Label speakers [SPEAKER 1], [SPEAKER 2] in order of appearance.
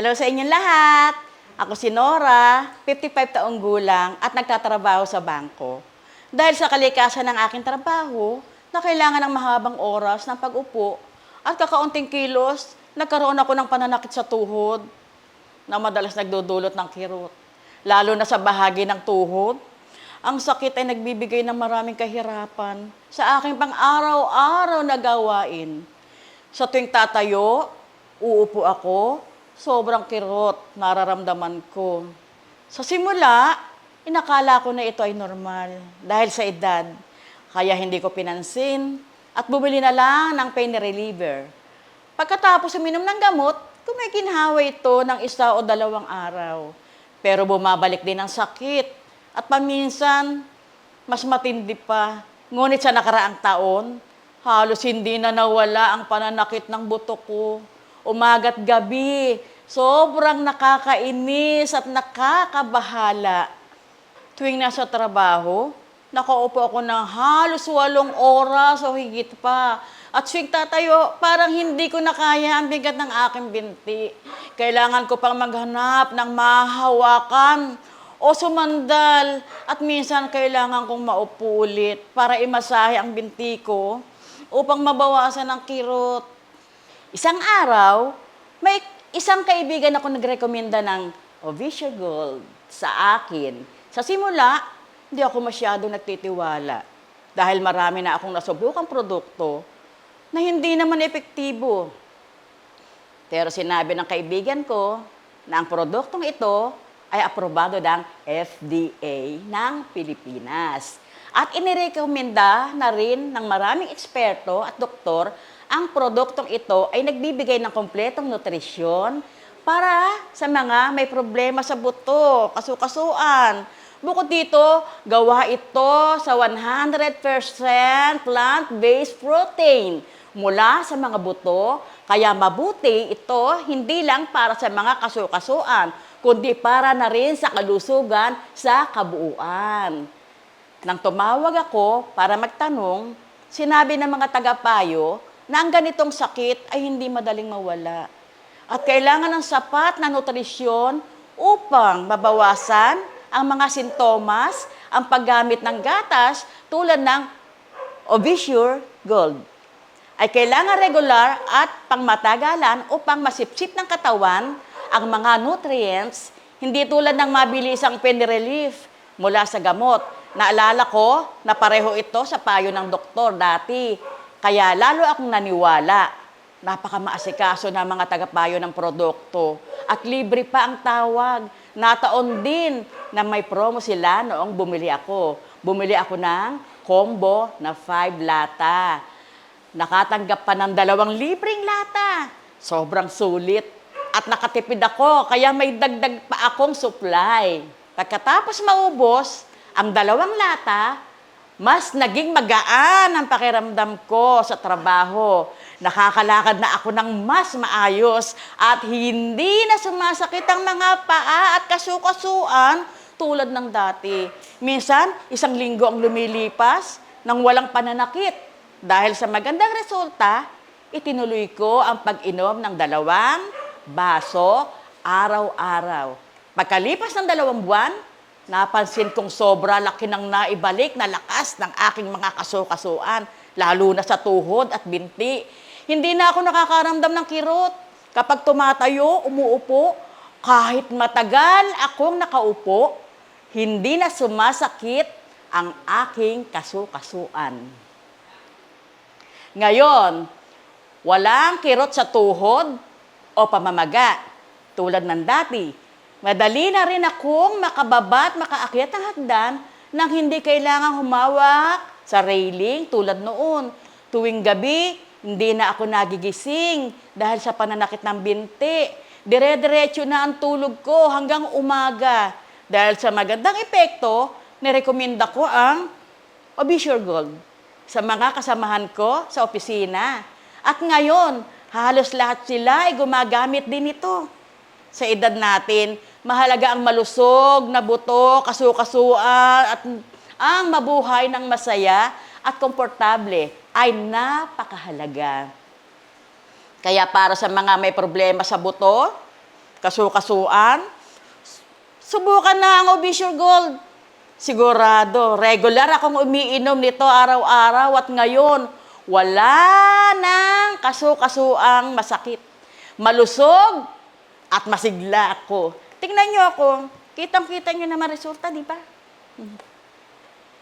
[SPEAKER 1] Hello sa inyong lahat. Ako si Nora, 55 taong gulang at nagtatrabaho sa bangko. Dahil sa kalikasan ng aking trabaho, na kailangan ng mahabang oras ng pag-upo at kakaunting kilos, nagkaroon ako ng pananakit sa tuhod na madalas nagdudulot ng kirot. Lalo na sa bahagi ng tuhod. Ang sakit ay nagbibigay ng maraming kahirapan sa aking pang-araw-araw na gawain. Sa tuwing tatayo, uupo ako, sobrang kirot, nararamdaman ko. Sa simula, inakala ko na ito ay normal dahil sa edad. Kaya hindi ko pinansin at bumili na lang ng pain reliever. Pagkatapos uminom ng gamot, kumikinhawa ito ng isa o dalawang araw. Pero bumabalik din ang sakit at paminsan, mas matindi pa. Ngunit sa nakaraang taon, halos hindi na nawala ang pananakit ng buto ko. Umaga't gabi, sobrang nakakainis at nakakabahala. Tuwing nasa trabaho, nakaupo ako ng halos walong oras o higit pa. At tuwing tatayo, parang hindi ko na kaya ang bigat ng aking binti. Kailangan ko pang maghanap ng mahawakan o sumandal at minsan kailangan kong maupo ulit para imasahe ang binti ko upang mabawasan ang kirot. Isang araw, may isang kaibigan ako nagrekomenda ng Ovisio Gold sa akin. Sa simula, hindi ako masyado nagtitiwala dahil marami na akong nasubukang produkto na hindi naman epektibo. Pero sinabi ng kaibigan ko na ang produktong ito ay aprobado ng FDA ng Pilipinas. At inirekomenda na rin ng maraming eksperto at doktor ang produktong ito ay nagbibigay ng kompletong nutrisyon para sa mga may problema sa buto, kasukasuan. Bukod dito, gawa ito sa 100% plant-based protein mula sa mga buto, kaya mabuti ito hindi lang para sa mga kasukasuan, kundi para na rin sa kalusugan sa kabuuan. Nang tumawag ako para magtanong, sinabi ng mga tagapayo na ang ganitong sakit ay hindi madaling mawala. At kailangan ng sapat na nutrisyon upang mabawasan ang mga sintomas, ang paggamit ng gatas tulad ng Ovisure Gold. Ay kailangan regular at pangmatagalan upang masipsip ng katawan ang mga nutrients, hindi tulad ng mabilisang pain relief mula sa gamot. Naalala ko na pareho ito sa payo ng doktor dati. Kaya lalo akong naniwala. Napakamaasikaso na mga tagapayo ng produkto. At libre pa ang tawag. Nataon din na may promo sila noong bumili ako. Bumili ako ng combo na 5 lata. Nakatanggap pa ng dalawang libreng lata. Sobrang sulit. At nakatipid ako, kaya may dagdag pa akong supply. Pagkatapos maubos, ang dalawang lata, mas naging magaan ang pakiramdam ko sa trabaho. Nakakalakad na ako ng mas maayos at hindi na sumasakit ang mga paa at kasukasuan tulad ng dati. Minsan, isang linggo ang lumilipas nang walang pananakit. Dahil sa magandang resulta, itinuloy ko ang pag-inom ng dalawang baso araw-araw. Pagkalipas ng dalawang buwan, napansin kong sobra laki ng naibalik na lakas ng aking mga kasukasuan, lalo na sa tuhod at binti. Hindi na ako nakakaramdam ng kirot. Kapag tumatayo, umuupo, kahit matagal akong nakaupo, hindi na sumasakit ang aking kasukasuan. Ngayon, walang kirot sa tuhod o pamamaga tulad ng dati. Madali na rin akong makababa at makaakyat ng hagdan nang hindi kailangang humawak sa railing tulad noon. Tuwing gabi, hindi na ako nagigising dahil sa pananakit ng binti. Dire-diretso na ang tulog ko hanggang umaga. Dahil sa magandang epekto, nirekomenda ko ang Obisure Gold sa mga kasamahan ko sa opisina. At ngayon, halos lahat sila ay gumagamit din ito. Sa edad natin, mahalaga ang malusog na buto, kasukasuan, at ang mabuhay ng masaya at komportable ay napakahalaga. Kaya para sa mga may problema sa buto, kasukasuan, subukan na ang Obisure Gold. Sigurado, regular akong umiinom nito araw-araw at ngayon, wala nang kasukasuang masakit. Malusog at masigla ako. Tingnan niyo ako, kitang-kita niyo naman resulta, di ba?